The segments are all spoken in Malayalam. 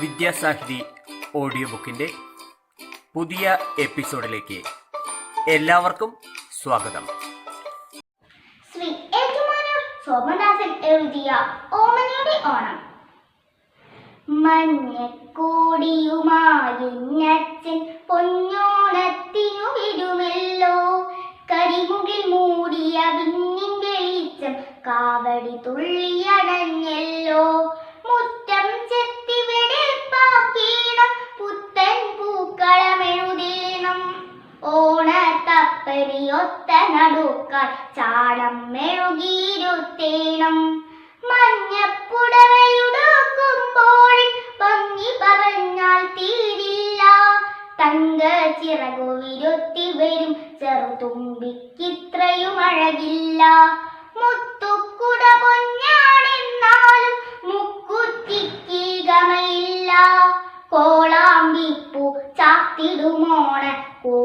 വിദ്യാസാഹിതി ഓഡിയോ ബുക്കിന്റെ പുതിയ എപ്പിസോഡിലേക്ക് എല്ലാവർക്കും സ്വാഗതം. ശ്രീ ഏറ്റുമാനൂർ സോമദാസൻ എഴുതിയ ഓമനയുടെ ഓണം. മഞ്ഞക്കോടിയുമായിഞ്ഞച്ചൻ പൊന്നോണത്തിനു വിടുമല്ലോ. കരിമുകിൽ മൂടിയ വിണ്ണിൻ വെളിച്ചം കാവടി തുള്ളിയടഞ്ഞല്ലോ. ഓണത്തപ്പരിയൊത്ത നടുക്കാൽ ചാണം മെഴുകിയിരുത്തേണം. മഞ്ഞപ്പുടവയുടുക്കുമ്പോൾ ഭംഗി പറഞ്ഞാൽ തീരില്ല. തങ്ക ചിറകു വരും ചെറുതുമ്പിക്കിത്രയും അഴകില്ല. മുത്തുക്കുട മുക്കുത്തിക്കീകമയില്ല കോളാമ്പിപ്പു ചാത്തിടുമോണ കോടിയും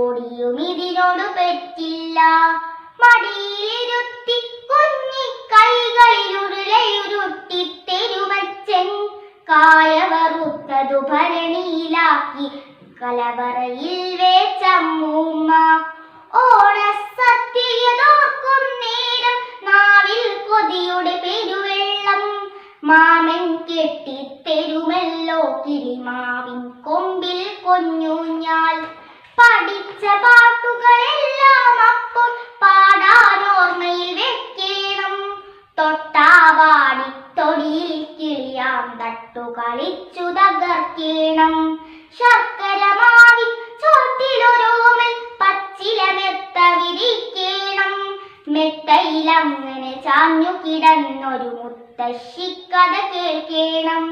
കായവറുത്തതു ഭരണിയിലാക്കി കലവറയിൽ വേച്ചമ്മൂമ്മ. ഓണസത്യതോർക്കും നേരം നാവിൽ കൊതിയുടെ പെരുവെള്ളം. മാമൻ കെട്ടിത്തെരുമല്ലോ കിളിമാവിൻ കൊമ്പിൽ കൊഞ്ഞൂഞ്ഞാൽ. പഠിച്ച കിളിയാം തട്ടു കളിച്ചു തകർക്കീണം. ശർക്കര മാവിൻ ചോട്ടിലൊരോമൽ പച്ചില മെത്ത വിരിക്കണം. മെത്തയിലങ്ങനെ ചാഞ്ഞു കിടന്നൊരു മുത്തശ്ശിക്കഥ കേൾക്കണം.